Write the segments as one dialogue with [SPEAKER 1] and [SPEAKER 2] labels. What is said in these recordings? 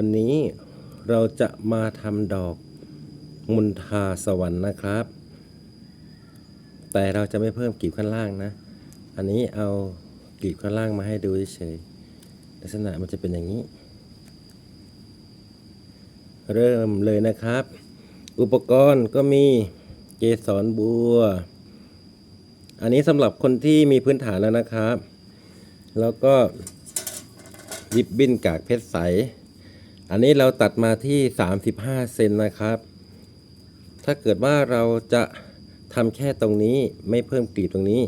[SPEAKER 1] วันนี้เราจะมาทำดอกมุนทาสวรรค์นะครับ แต่เราจะไม่เพิ่มกลีบข้างล่างนะ อันนี้เอากลีบข้างล่างมาให้ดูเฉยๆลักษณะมันจะเป็นอย่างนี้ เริ่มเลยนะครับ อุปกรณ์ก็มีเกสรบัว อันนี้สำหรับคนที่มีพื้นฐานแล้วนะครับ แล้วก็ริบบิ้นกากเพชรใส อันนี้เราตัดมาที่ 35 เซนนะครับ ถ้าเกิดว่าเราจะทำแค่ตรงนี้ไม่เพิ่มกลีบตรงนี้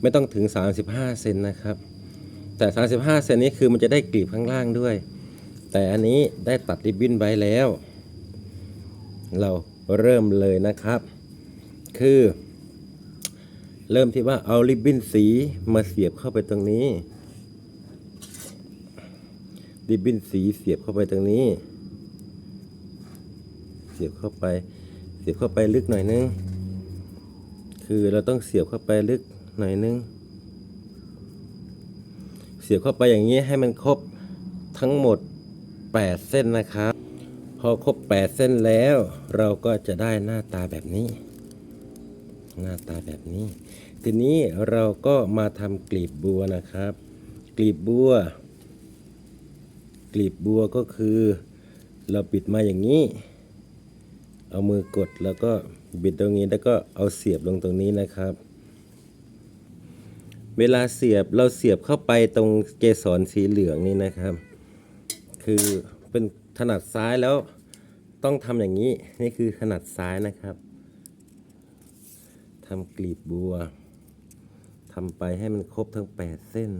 [SPEAKER 1] ไม่ต้องถึง 35 เซนนะครับ แต่ 35 เซนนี้คือมันจะได้กลีบข้างล่างด้วย แต่อันนี้ได้ตัดริบบิ้นไว้แล้ว เราเริ่มเลยนะครับ คือ เริ่มที่ว่าเอาริบบิ้นสีมาเสียบเข้าไปตรงนี้ ริบบินสีเสียบเข้าไปตรงนี้ เสียบเข้าไป เสียบเข้าไปลึกหน่อยนึง คือเราต้องเสียบเข้าไปลึกหน่อยนึง เสียบเข้าไปอย่างนี้ให้มันครบทั้งหมด 8 เส้นนะครับ พอครบ 8 เส้นแล้ว เราก็จะได้หน้าตาแบบนี้ หน้าตาแบบนี้ ทีนี้เราก็มาทำกลีบบัวนะครับ กลีบบัว กลีบบัวก็คือ เราปิดมาอย่างนี้ เอามือกดแล้วก็บิดตรงนี้แล้วก็เอาเสียบลงตรงนี้นะครับ เวลาเสียบเราเสียบเข้าไปตรงเกสรสีเหลืองนี่นะครับ คือเป็นถนัดซ้ายแล้วต้องทำอย่างนี้นี่คือถนัดซ้ายนะครับทำกลีบบัวทำไปให้มันครบทั้ง 8 เส้น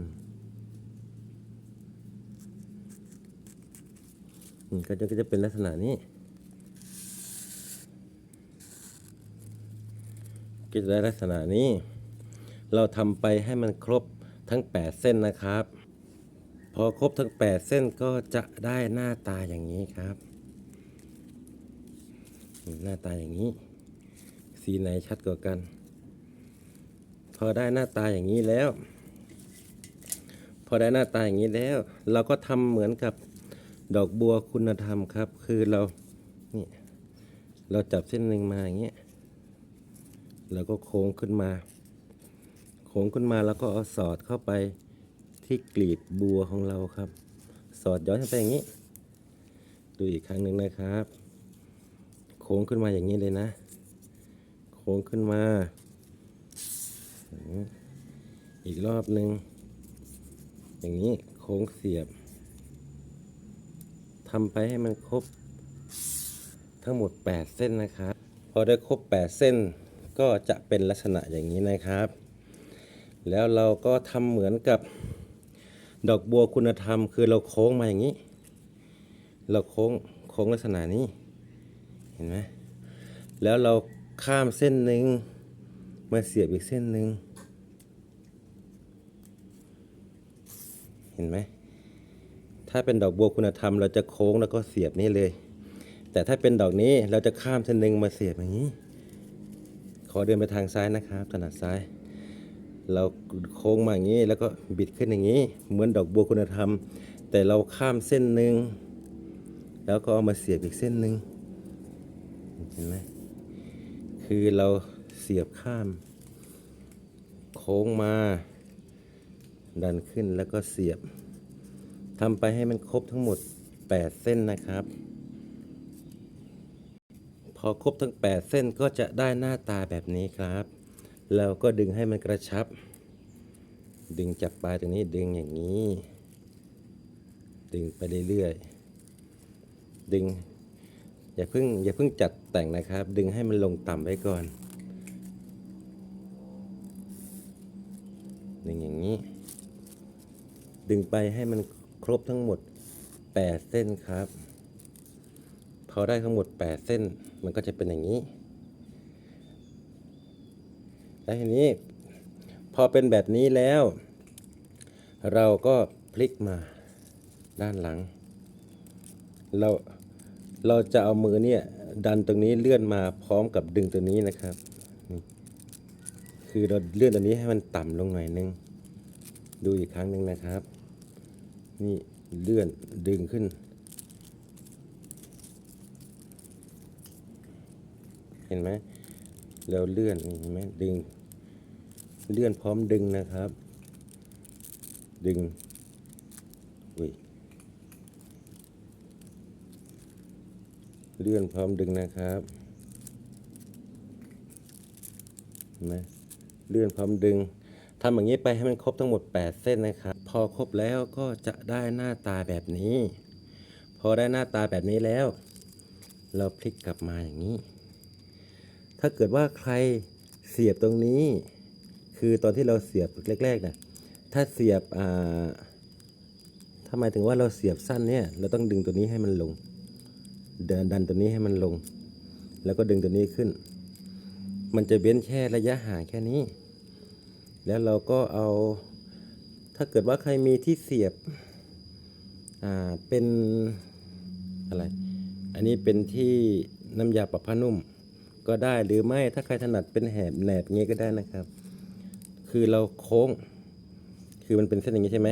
[SPEAKER 1] อืม ก็จะก็จะเป็นลักษณะนี้ ก็จะได้ลักษณะนี้ เราทำไปให้มันครบทั้ง 8 เส้นนะครับ พอครบทั้ง 8 เส้นก็จะได้หน้าตาอย่างนี้ครับ หน้าตาอย่างนี้ สีไหนชัดกว่ากัน พอได้หน้าตาอย่างนี้แล้ว พอได้หน้าตาอย่างนี้แล้ว เราก็ทำเหมือนกับ ดอกบัวคุณธรรมครับ คือเรานี่เราจับเส้นหนึ่งมาอย่างเงี้ยแล้วก็โค้งขึ้นมา โค้งขึ้นมาแล้วก็เอาสอดเข้าไปที่กลีบบัวของเราครับ สอดย้อนเข้าไปอย่างนี้ ดูอีกครั้งหนึ่งนะครับ โค้งขึ้นมาอย่างนี้เลยนะ โค้งขึ้นมา อีกรอบหนึ่งอย่างนี้โค้งเสียบ ทำไปให้มันครบทั้งหมด 8 เส้นนะครับ พอได้ครบ 8 เส้นก็จะเป็นลักษณะอย่างนี้นะครับ แล้วเราก็ทำเหมือนกับดอกบัวคุณธรรม คือเราโค้งมาอย่างนี้ เราโค้งโค้งลักษณะนี้เห็นไหมแล้วเราข้ามเส้นหนึ่งมาเสียบอีกเส้นหนึ่งเห็นไหม ถ้าเป็นดอกบัวคุณธรรม เราจะโค้งแล้วก็เสียบนี่เลย แต่ถ้าเป็นดอกนี้เราจะข้ามเส้นหนึ่งมาเสียบอย่างนี้ ขอเดินไปทางซ้ายนะครับถนัดซ้าย เราโค้งมาอย่างนี้แล้วก็บิดขึ้นอย่างนี้ เหมือนดอกบัวคุณธรรม แต่เราข้ามเส้นหนึ่งแล้วก็เอามาเสียบอีกเส้นหนึ่งเห็นไหมคือเราเสียบข้าม โค้งมา ดันขึ้นแล้วก็เสียบ ทำไปให้มันครบทั้งหมด 8 เส้นนะครับ พอครบทั้ง 8 เส้นก็จะได้หน้าตาแบบนี้ครับ เราก็ดึงให้มันกระชับ ดึงจากปลายตรงนี้ดึงอย่างนี้ ดึงไปเรื่อยๆ ดึง อย่าเพิ่งอย่าเพิ่งจัดแต่งนะครับ ดึงให้มันลงต่ำไว้ก่อน ดึงอย่างนี้ ดึงไปให้มัน ครบทั้งหมด 8 เส้นครับ พอได้ทั้งหมด 8 เส้นมันก็จะเป็นอย่างนี้ แล้วทีนี้พอเป็นแบบนี้แล้ว เราก็พลิกมาด้านหลัง เราเราจะเอามือเนี่ยดันตรงนี้เลื่อนมาพร้อมกับดึงตัวนี้นะครับคือเราเลื่อนตัวนี้ให้มันต่ำลงหน่อยนึง ดูอีกครั้งหนึ่งนะครับ นี่เลื่อนดึงขึ้น เห็นไหมเราเลื่อนเห็นไหมดึง เลื่อนพร้อมดึงนะครับ ดึงอุ้ยเลื่อนพร้อมดึงนะครับเห็นไหมเลื่อนพร้อมดึง ทำอย่างนี้ไปให้มันครบทั้งหมด 8 เส้นนะครับ พอครบแล้วก็จะได้หน้าตาแบบนี้ พอได้หน้าตาแบบนี้แล้ว เราพลิกกลับมาอย่างนี้ ถ้าเกิดว่าใครเสียบตรงนี้ คือตอนที่เราเสียบแรกๆนะถ้าเสียบอ่าถ้าหมายถึงว่าเราเสียบสั้นเนี่ย เราต้องดึงตัวนี้ให้มันลง เดินดันตัวนี้ให้มันลง แล้วก็ดึงตัวนี้ขึ้น มันจะเว้นแค่ระยะห่างแค่นี้ แล้วเราก็เอา ถ้าเกิดว่าใครมีที่เสียบ อ่า เป็นอะไร อันนี้เป็นที่น้ำยาปรับผ้านุ่ม ก็ได้หรือไม่ ถ้าใครถนัดเป็นแหบแหนบเงี้ก็ได้นะครับ คือเราโค้ง คือมันเป็นเส้นอย่างนี้ใช่ไหม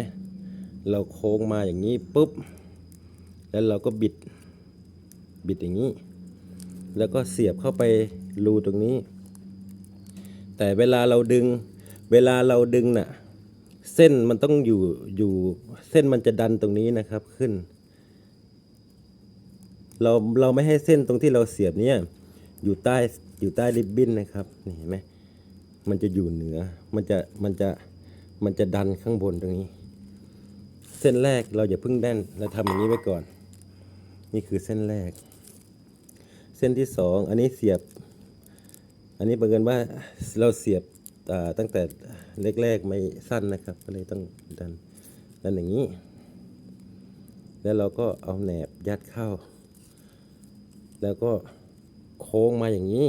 [SPEAKER 1] เราโค้งมาอย่างนี้ปุ๊บ แล้วเราก็บิด บิดอย่างนี้ แล้วก็เสียบเข้าไปรูตรงนี้ แต่เวลาเราดึง เวลาเราดึงน่ะเส้นมันต้องอยู่อยู่เส้นมันจะดันตรงนี้นะครับขึ้น เราเราไม่ให้เส้นตรงที่เราเสียบเนี่ยอยู่ใต้อยู่ใต้ริบบิ้นนะครับนี่เห็นไหมมันจะอยู่เหนือมันจะมันจะมันจะดันข้างบนตรงนี้ เส้นแรกเราอย่าเพิ่งแน่นเราทำอย่างนี้ไว้ก่อน นี่คือเส้นแรก เส้นที่สองอันนี้เสียบ อันนี้บังเอิญว่าเราเสียบ ตั้งแต่แรกๆไม่สั้นนะครับ ก็เลยต้องดันดันอย่างนี้ แล้วเราก็เอาแหนบยัดเข้า แล้วก็โค้งมาอย่างนี้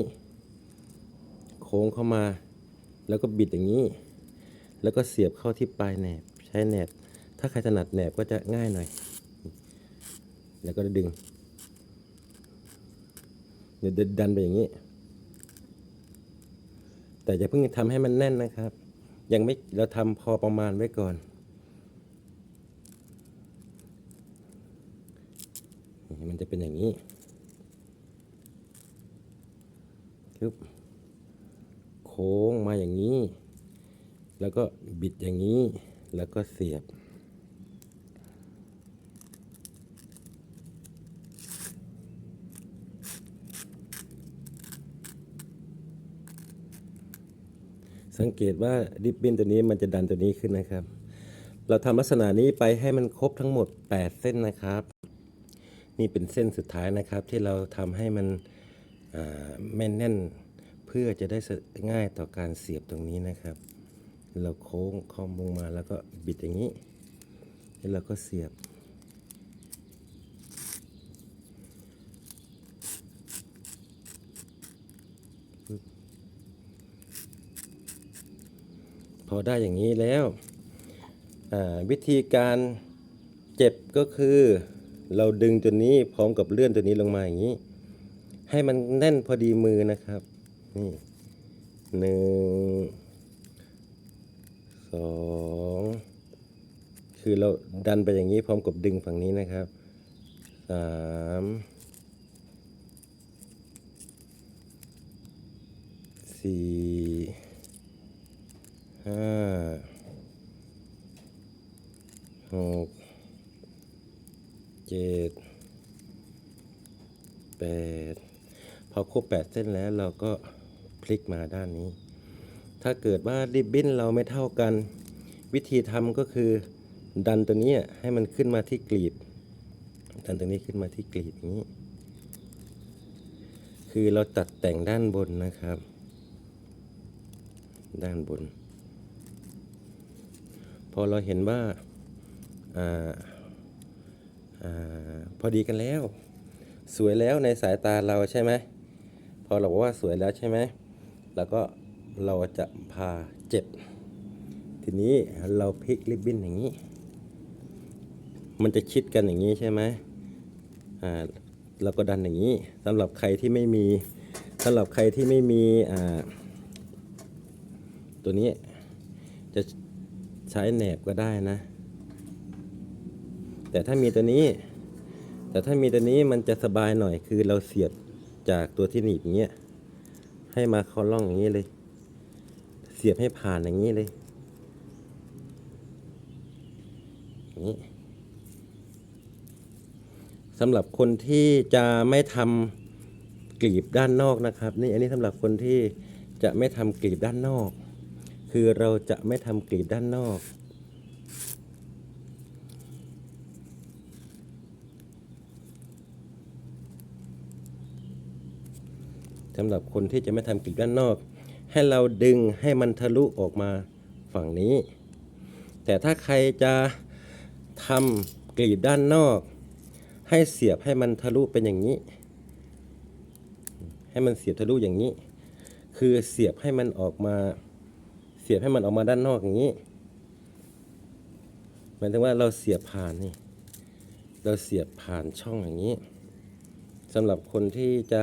[SPEAKER 1] โค้งเข้ามา แล้วก็บิดอย่างนี้ แล้วก็เสียบเข้าที่ปลายแหนบ ใช้แหนบ ถ้าใครถนัดแหนบก็จะง่ายหน่อย แล้วก็ดึง เดี๋ยวดันไปอย่างนี้ แต่อย่าเพิ่งทำให้มันแน่นนะครับ ยังไม่เราทำพอประมาณไว้ก่อน มันจะเป็นอย่างนี้คึบโค้งมาอย่างนี้ แล้วก็บิดอย่างนี้ แล้วก็เสียบ สังเกตว่าริบบิ้นตัวนี้มันจะดันตัวนี้ขึ้นนะครับ เราทำลักษณะนี้ไปให้มันครบทั้งหมด 8 เส้นนะครับ นี่เป็นเส้นสุดท้ายนะครับ ที่เราทำให้มันแม่นแน่นเพื่อจะได้ง่ายต่อการเสียบตรงนี้นะครับ เราโค้งคอมลงมาแล้วก็บิดอย่างนี้แล้วเราก็เสียบ พอได้อย่างนี้แล้ววิธีการเจ็บก็คือเราดึงตัวนี้พร้อมกับเลื่อนตัวนี้ลงมาอย่างนี้ ให้มันแน่นพอดีมือนะครับนี่หนึ่งสองคือเราดันไปอย่างนี้พร้อมกับดึงฝั่งนี้นะครับสามสี่ ห้าหกเจ็ดแปดพอครบแปดเส้นแล้วเราก็พลิกมาด้านนี้ ถ้าเกิดว่าริบบิ้นเราไม่เท่ากัน วิธีทำก็คือดันตัวนี้ให้มันขึ้นมาที่กลีบดันตัวนี้ขึ้นมาที่กลีบอย่างนี้ คือเราตัดแต่งด้านบนนะครับ ด้านบน พอเราเห็นว่าอาอาพอดีกันแล้ว สวยแล้วในสายตาเราใช่ไหมพอเราบอกว่าสวยแล้วใช่ไหมแล้วก็เราจะพาเจ็บทีนี้เราพลิกริบบิ้นอย่างนี้ มันจะชิดกันอย่างนี้ใช่ไหมอ่าเราก็ดันอย่างนี้สำหรับใครที่ไม่มีสำหรับใครที่ไม่มีอ่าตัวนี้จะ ใช้แหนบก็ได้นะ แต่ถ้ามีตัวนี้ แต่ถ้ามีตัวนี้มันจะสบายหน่อยคือเราเสียบจากตัวที่หนีบอย่างเงี้ยให้มาเข้าร่องอย่างนี้เลย เสียบให้ผ่านอย่างนี้เลยนี้สำหรับคนที่จะไม่ทำกลีบด้านนอกนะครับ นี่อันนี้สำหรับคนที่จะไม่ทำกลีบด้านนอก คือเราจะไม่ทำกลีบด้านนอก สำหรับคนที่จะไม่ทำกลีบด้านนอก ให้เราดึงให้มันทะลุออกมาฝั่งนี้ แต่ถ้าใครจะทำกลีบด้านนอก ให้เสียบให้มันทะลุเป็นอย่างนี้ ให้มันเสียบทะลุอย่างนี้ คือเสียบให้มันออกมา เสียบให้มันออกมาด้านนอกอย่างนี้หมายถึงว่าเราเสียบผ่านนี่ เราเสียบผ่านช่องอย่างนี้สำหรับคนที่จะ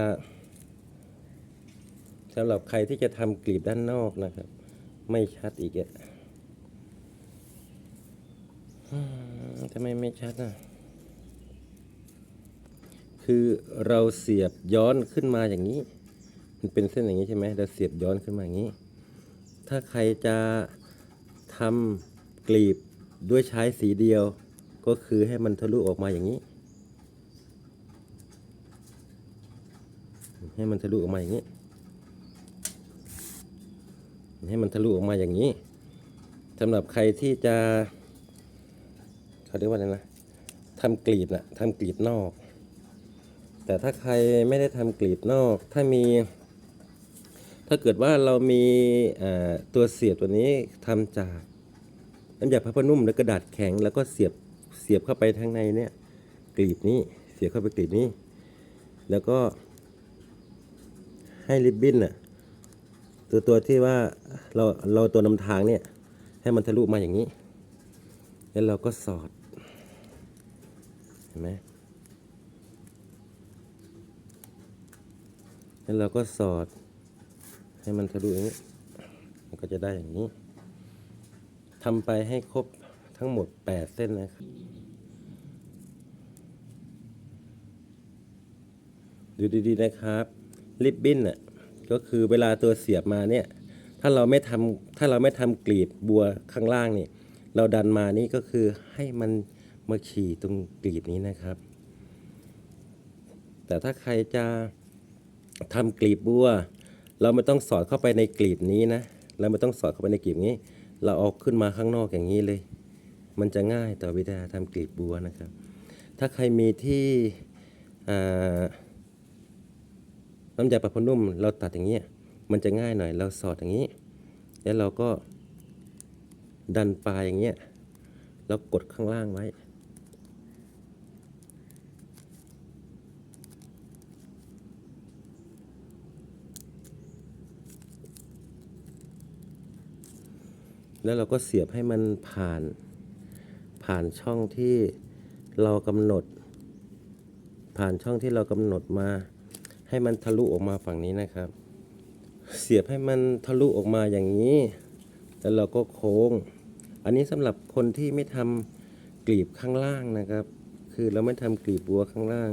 [SPEAKER 1] สำหรับใครที่จะทำกลีบด้านนอกนะครับ ไม่ชัดอีกอะทำไมไม่ชัดอะ คือเราเสียบย้อนขึ้นมาอย่างนี้ มันเป็นเส้นอย่างนี้ใช่ไหมเราเสียบย้อนขึ้นมาอย่างนี้ ถ้าใครจะทำกลีบด้วยใช้สีเดียว ก็คือให้มันทะลุออกมาอย่างนี้ ให้มันทะลุออกมาอย่างนี้ ให้มันทะลุออกมาอย่างนี้สำหรับใครที่จะเขาเรียกว่าอะไรนะทำกลีบนะทำกลีบนอก แต่ถ้าใครไม่ได้ทำกลีบนอก ถ้ามี ถ้าเกิดว่าเรามีตัวเสียบตัวนี้ทำจากน้ำยาพับผ้านุ่มและกระดาษแข็ง แล้วก็เสียบเสียบเข้าไปทางในเนี่ยกลีบนี้เสียบเข้าไปกลีบนี้ แล้วก็ให้ริบบิ้นน่ะตัวตัวที่ว่าเราเราตัวนำทางเนี่ยให้มันทะลุมาอย่างนี้ แล้วเราก็สอดเห็นไหมแล้วเราก็สอด ให้มันทะลุอย่างนี้ มันก็จะได้อย่างนี้ทำไปให้ครบทั้งหมด 8 เส้นนะครับดูดีๆนะครับ ริบบิ้นอะก็คือเวลาตัวเสียบมาเนี่ย ถ้าเราไม่ทำถ้าเราไม่ทำกลีบบัวข้างล่างนี่เราดันมานี่ก็คือให้มันมาขี่ตรงกลีบนี้นะครับ แต่ถ้าใครจะทำกลีบบัว เราไม่ต้องสอดเข้าไปในกลีบนี้นะเราไม่ต้องสอดเข้าไปในกลีบนี้ เราเอาขึ้นมาข้างนอกอย่างนี้เลย มันจะง่ายต่อวิธีทำกลีบบัวนะครับ ถ้าใครมีที่น้ำยาปะพนุ่มเราตัดอย่างเงี้ยมันจะง่ายหน่อย เราสอดอย่างนี้ แล้วเราก็ดันปลายอย่างเงี้ยแล้วกดข้างล่างไว้ แล้วเราก็เสียบให้มันผ่าน ผ่านช่องที่เรากำหนด ผ่านช่องที่เรากำหนดมา ให้มันทะลุออกมาฝั่งนี้นะครับ เสียบให้มันทะลุออกมาอย่างนี้ แล้วเราก็โค้ง อันนี้สำหรับคนที่ไม่ทำกลีบข้างล่างนะครับ คือเราไม่ทำกลีบบัวข้างล่าง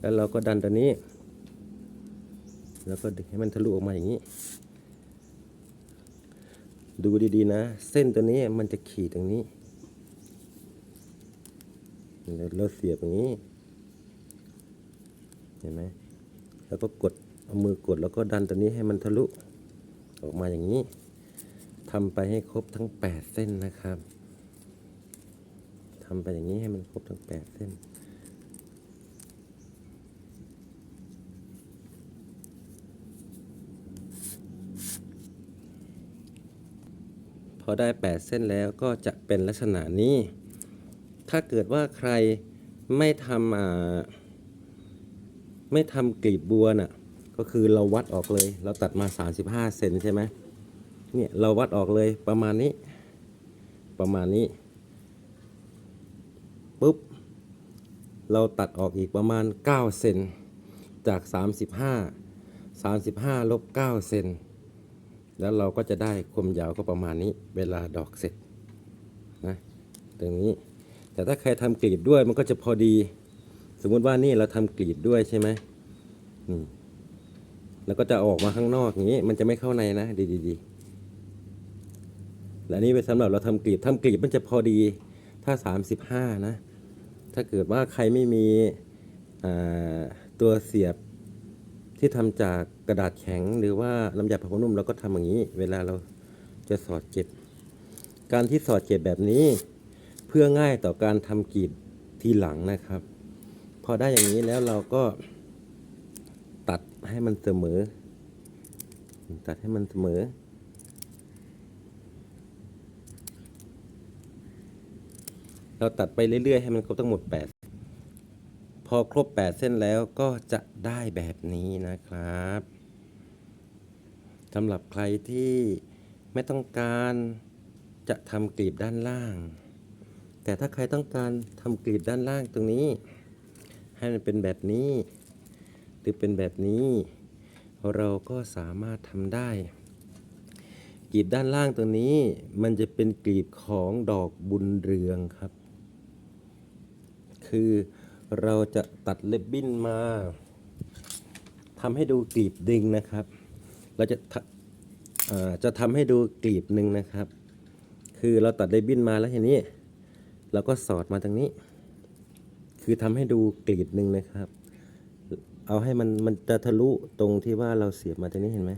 [SPEAKER 1] แล้วเราก็ดันตัวนี้ แล้วก็ดึงให้มันทะลุออกมาอย่างนี้ ดูดีๆนะ เส้นตัวนี้มันจะขีดตรงนี้เราเสียบอย่างนี้ เห็นไหมแล้วก็กดเอามือกดแล้วก็ดันตัวนี้ให้มันทะลุ ออกมาอย่างนี้ทำไปให้ครบทั้ง 8 เส้นนะครับทำไปอย่างนี้ให้มันครบทั้ง 8 เส้น อได้ 8 เส้นแล้วก็จะเป็นลักษณะนี้ ถ้าเกิดว่าใครไม่ทำไม่ทำกลีบบัวน่ะก็คือเราวัดออกเลย เราตัดมา 35 เซนใช่ไหมเนี่ยเราวัดออกเลยประมาณนี้ ประมาณนี้ปุ๊บ เราตัดออกอีกประมาณ 9 เซนจาก 35 35ลบ9เซน แล้วเราก็จะได้ความยาวก็ประมาณนี้ เวลาดอกเสร็จนะตรงนี้ แต่ถ้าใครทำกลีบด้วยมันก็จะพอดี สมมุติว่านี่เราทำกลีบด้วยใช่ไหมนี่แล้วก็จะออกมาข้างนอกอย่างนี้ มันจะไม่เข้าในนะดีดีดีและนี่เป็นสำหรับเราทำกลีบทำกลีบมันจะพอดีถ้าสามสิบห้านะ ถ้าเกิดว่าใครไม่มีอ่าตัวเสียบ ที่ทำจากกระดาษแข็งหรือว่าน้ำยาปะพนุ่มเราก็ทำอย่างนี้ เวลาเราจะสอดเก็บ การที่สอดเก็บแบบนี้ เพื่อง่ายต่อการทำกลีบทีหลังนะครับ พอได้อย่างนี้แล้วเราก็ตัดให้มันเสมอ ตัดให้มันเสมอ เราตัดไปเรื่อยๆ ให้มันครบทั้งหมด8 พอครบ 8 เส้นแล้วก็จะได้แบบนี้นะครับสำหรับใครที่ไม่ต้องการจะทำกลีบด้านล่าง แต่ถ้าใครต้องการทำกลีบด้านล่างตรงนี้ ให้มันเป็นแบบนี้ หรือเป็นแบบนี้ เราก็สามารถทำได้กลีบด้านล่างตรงนี้ มันจะเป็นกลีบของดอกบุญเรืองครับ คือ เราจะตัดเล็บบิ้นมาทำให้ดูกลีบดึงนะครับ เราจะาจะทำให้ดูกลีบหนึ่งนะครับ คือเราตัดเล็บบิ้นมาแล้วทีนี้เราก็สอดมาตรงนี้ คือทำให้ดูกลีบหนึ่งนะครับ เอาให้มันมันจะทะลุตรงที่ว่าเราเสียบมาตรงนี้เห็นไหม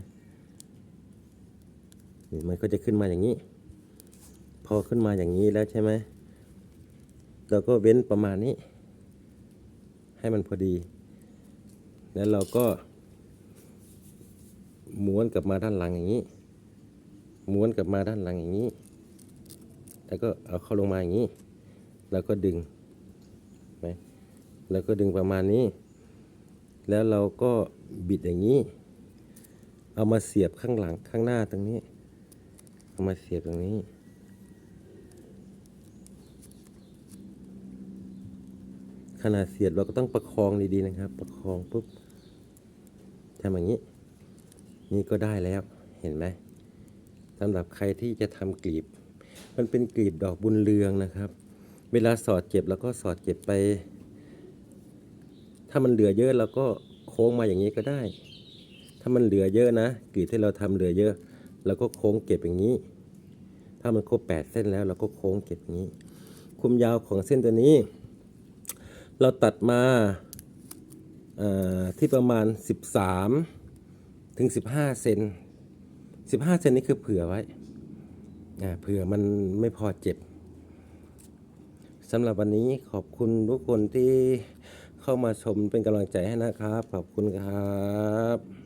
[SPEAKER 1] นี่มันก็จะขึ้นมาอย่างนี้ พอขึ้นมาอย่างนี้แล้วใช่ไหมเราก็เว้นประมาณนี้ ให้มันพอดี แล้วเราก็ ม้วนกลับมาด้านหลังอย่างนี้ ม้วนกลับมาด้านหลังอย่างนี้ แล้วก็เอาเข้าลงมาอย่างนี้ แล้วก็ดึงไหมแล้วก็ดึงประมาณนี้ แล้วเราก็บิดอย่างนี้ เอามาเสียบข้างหลังข้างหน้าตรงนี้ เอามาเสียบตรงนี้ ขนาดเสียบเราก็ต้องประคองดีๆนะครับ ประคองปุ๊บทำอย่างนี้ นี่ก็ได้แล้วเห็นไหมสำหรับใครที่จะทำกลีบ มันเป็นกลีบดอกบุญเรืองนะครับ เวลาสอดเจ็บเราก็สอดเจ็บไป ถ้ามันเหลือเยอะเราก็โค้งมาอย่างนี้ก็ได้ ถ้ามันเหลือเยอะนะกลีบที่เราทำเหลือเยอะเราก็โค้งเก็บอย่างนี้ ถ้ามันครบแปดเส้นแล้วเราก็โค้งเก็บอย่างนี้ คุมยาวของเส้นตัวนี้ เราตัดมาที่ประมาณ 13 ถึง 15 เซน 15 เซนนี่คือเผื่อไว้เผื่อมันไม่พอเจ็บสำหรับวันนี้ขอบคุณทุกคนที่เข้ามาชมเป็นกำลังใจให้นะครับ ขอบคุณครับ